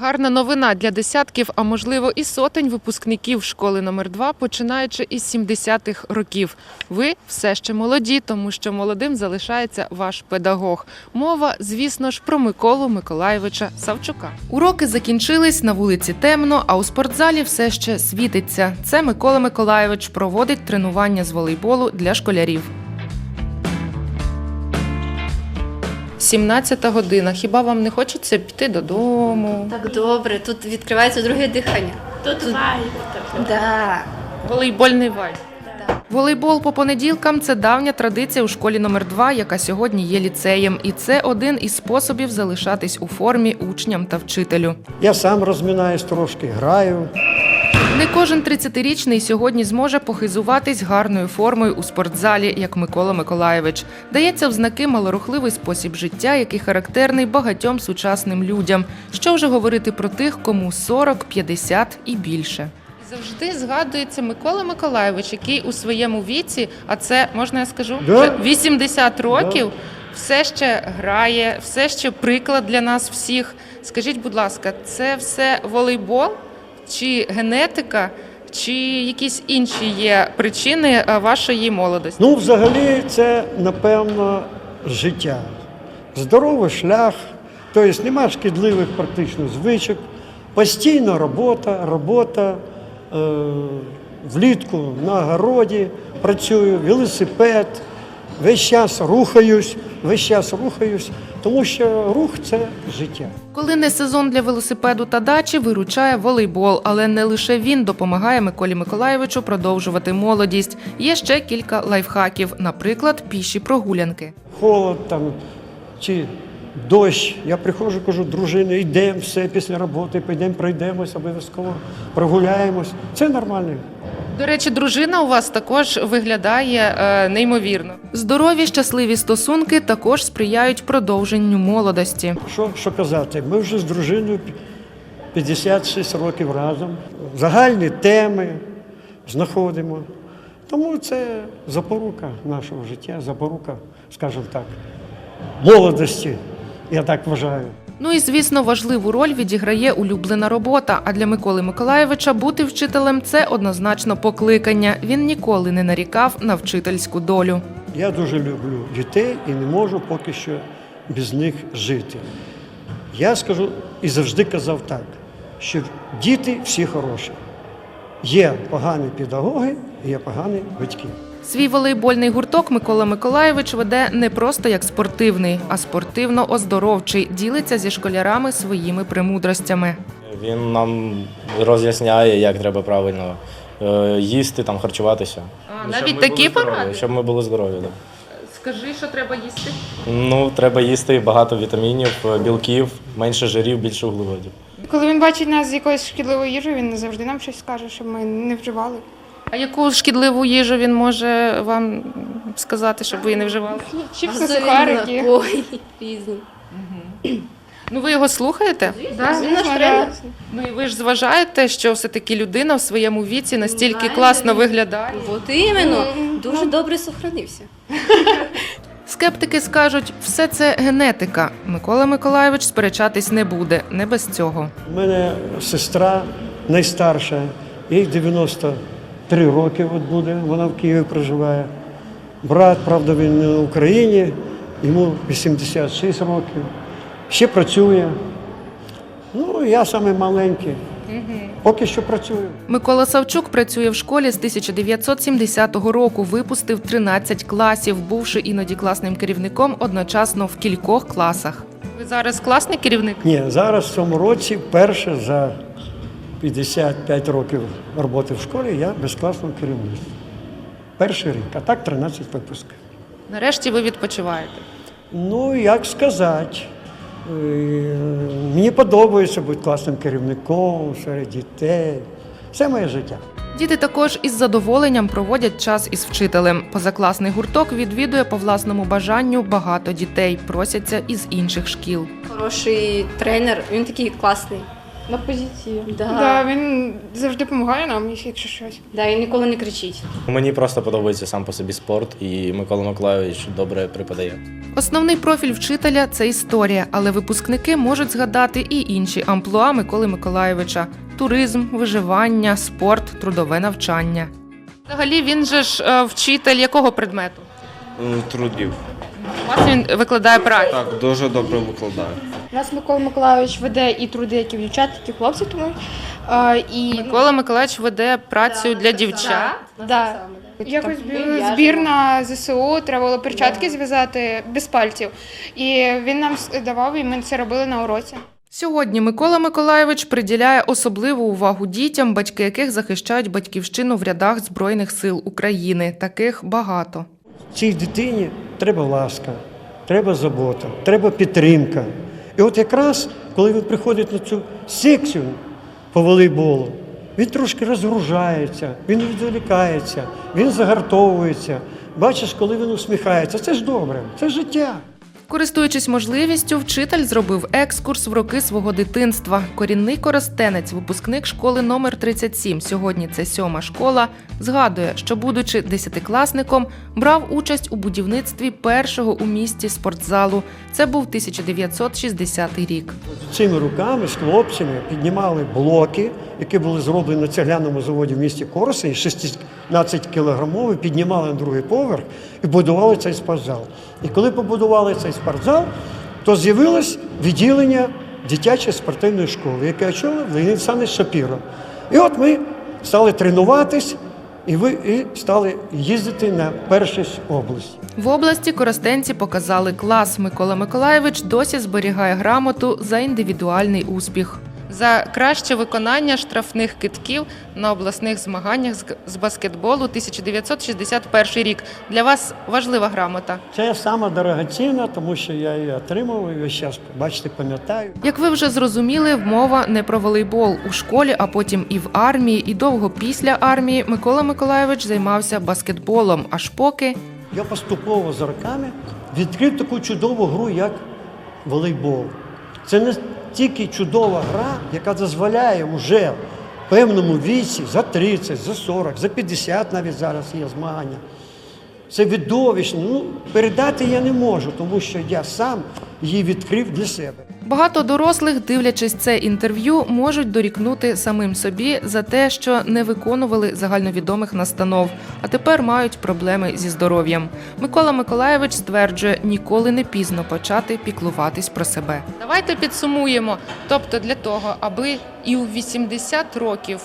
Гарна новина для десятків, а можливо і сотень випускників школи номер 2 починаючи із 70-х років. Ви все ще молоді, тому що молодим залишається ваш педагог. Мова, звісно ж, про Миколу Миколаєвича Савчука. Уроки закінчились на вулиці темно, а у спортзалі все ще світиться. Це Микола Миколаєвич проводить тренування з волейболу для школярів. 17 година. Хіба вам не хочеться піти додому? Так добре, тут відкривається друге дихання. Тут вайб. Да. Волейбольний вайб. Волейбол по понеділкам це давня традиція у школі номер 2 яка сьогодні є ліцеєм. І це один із способів залишатись у формі учням та вчителю. Я сам розминаюсь трошки, граю. Не кожен 30-річний сьогодні зможе похизуватись гарною формою у спортзалі, як Микола Миколаєвич. Дається в знаки малорухливий спосіб життя, який характерний багатьом сучасним людям. Що вже говорити про тих, кому 40, 50 і більше. Завжди згадується Микола Миколаєвич, який у своєму віці, а це можна я скажу, Да. вже 80 років, все ще грає, все ще приклад для нас всіх. Скажіть, будь ласка, це все волейбол чи генетика, чи якісь інші є причини е, вашої молодості? Ну, взагалі, це, напевно, життя. Здоровий шлях, тобто немає шкідливих практично звичок, постійна робота, робота е, влітку на городі працюю, велосипед, весь час рухаюсь, весь час рухаюсь, тому що рух це життя. Коли не сезон для велосипеду та дачі, виручає волейбол, але не лише він допомагає Миколі Миколаєвичу продовжувати молодість. Є ще кілька лайфхаків, наприклад, піші прогулянки. холод там чи дощ. Я приходжу, кажу, дружині, йдемо все після роботи, підемо, пройдемось, обов'язково прогуляємось. Це нормально. До речі, дружина у вас також виглядає е, неймовірно. Здорові, щасливі стосунки також сприяють продовженню молодості. Що, що казати? Ми вже з дружиною 56 років разом. Загальні теми знаходимо. Тому це запорука нашого життя, запорука, скажімо так, молодості, я так вважаю. Ну і звісно, важливу роль відіграє улюблена робота. А для Миколи Миколаєвича бути вчителем це однозначно покликання. Він ніколи не нарікав на вчительську долю. Я дуже люблю дітей і не можу поки що без них жити. Я скажу і завжди казав так, що діти всі хороші. Є погані педагоги, і є погані батьки. Свій волейбольний гурток Микола Миколаєвич веде не просто як спортивний, а спортивно-оздоровчий. Ділиться зі школярами своїми премудростями. Він нам роз'ясняє, як треба правильно е, їсти, там, харчуватися. А, навіть щоб такі поради? Щоб ми були здорові. Да. Скажи, що треба їсти. Ну, треба їсти багато вітамінів, е, білків, менше жирів, більше вуглеводів. Коли він бачить нас з якоюсь шкідливою їжею, він завжди нам щось скаже, щоб ми не вживали. А яку шкідливу їжу він може вам сказати, щоб ви не вживали? Чіпси, сухарики. напої різні. Ну ви його слухаєте? Да, Він наш тренер. Ну і ви ж зважаєте, що все-таки людина в своєму віці настільки Знає, класно виглядає. От іменно, Ну, дуже добре сохранився. Скептики скажуть, все це генетика. Микола Миколаєвич сперечатись не буде, не без цього. У мене сестра найстарша, їй 93 роки от буде, вона в Києві проживає. Брат, правда, він не в Україні, йому 86 років. Ще працює. Ну, я саме маленький. Поки що працюю. Микола Савчук працює в школі з 1970 року. Випустив 13 класів, бувши іноді класним керівником одночасно в кількох класах. Ви зараз класний керівник? Ні, зараз в цьому році вперше за 55 років роботи в школі я безкласним керівництвом. Перший рік, а так 13 випусків. Нарешті ви відпочиваєте. Ну, як сказати, е, мені подобається бути класним керівником серед дітей. Це моє життя. Діти також із задоволенням проводять час із вчителем. Позакласний гурток відвідує по власному бажанню багато дітей, просяться із інших шкіл. Хороший тренер, він такий класний. На позиції. Да. Да, він завжди допомагає нам, якщо щось. Да, він ніколи не кричить. Мені просто подобається сам по собі спорт, і Микола Миколайович добре преподає. Основний профіль вчителя це історія, але випускники можуть згадати і інші амплуа Миколи Миколайовича: туризм, виживання, спорт, трудове навчання. Взагалі він же ж е, вчитель якого предмету? Трудів. У вас він викладає працю. Так, дуже добре викладаю. У нас Микола Миколайович веде і труди, як і в дівчат, так і в хлопців, тому е, і Микола Миколаївич веде працю для дівчат. Да. Якось бі- збір на ЗСУ, треба було перчатки зв'язати без пальців. І він нам с- давав, і ми це робили на уроці. Сьогодні Микола Миколайович приділяє особливу увагу дітям, батьки яких захищають батьківщину в рядах Збройних сил України. Таких багато. Цій дитині треба ласка, треба забота, треба підтримка. І от якраз, коли він приходить на цю секцію по волейболу, він трошки розгружається, він відволікається, він загартовується. Бачиш, коли він усміхається, це ж добре, це життя. Користуючись можливістю, вчитель зробив екскурс в роки свого дитинства. Корінний коростенець, випускник школи номер 37, сьогодні це сьома школа, згадує, що, будучи десятикласником, брав участь у будівництві першого у місті спортзалу. Це був 1960 рік. Цими руками з хлопцями піднімали блоки, які були зроблені на цегляному заводі в місті Корсуні, 16 кілограмові, піднімали на другий поверх і будували цей спортзал. І коли побудували цей спортзал, то з'явилось відділення дитячої спортивної школи, яке очолив Леонід Олександрович Шапіро. І от ми стали тренуватись і, ви, і стали їздити на першість область. В області коростенці показали клас. Микола Миколаєвич досі зберігає грамоту за індивідуальний успіх. За краще виконання штрафних китків на обласних змаганнях з- баскетболу 1961 рік. Для вас важлива грамота. Це сама дорогоцінна, тому що я її отримав і весь час, бачите, пам'ятаю. Як ви вже зрозуміли, мова не про волейбол у школі, а потім і в армії, і довго після армії Микола Миколаєвич займався баскетболом, аж поки Я поступово з роками відкрив таку чудову гру, як волейбол. Це не тільки чудова гра, яка дозволяє вже в певному віці за 30, за 40, за 50 навіть зараз є змагання. Це видовищно. Ну, передати я не можу, тому що я сам її відкрив для себе. Багато дорослих, дивлячись це інтерв'ю, можуть дорікнути самим собі за те, що не виконували загальновідомих настанов, а тепер мають проблеми зі здоров'ям. Микола Миколаєвич стверджує, ніколи не пізно почати піклуватись про себе. Давайте підсумуємо. Тобто, для того, аби і у 80 років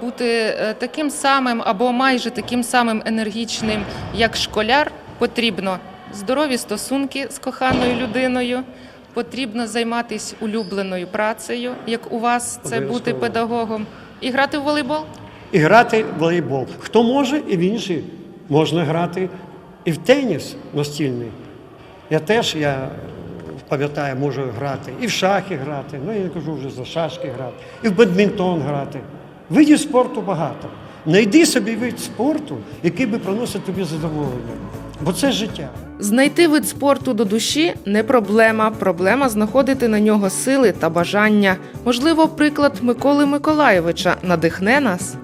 бути е, таким самим або майже таким самим енергічним, як школяр, потрібно здорові стосунки з коханою людиною. Потрібно займатися улюбленою працею, як у вас це бути педагогом, і грати в волейбол. І грати в волейбол. Хто може, і в інші можна грати і в теніс настільний. Я теж, я пам'ятаю, можу грати, і в шахи грати, ну я не кажу вже за шашки грати, і в бадмінтон грати. Видів спорту багато. Найди собі вид спорту, який би приносив тобі задоволення. Бо це життя. Знайти вид спорту до душі не проблема. Проблема знаходити на нього сили та бажання. Можливо, приклад Миколи Миколаєвича надихне нас.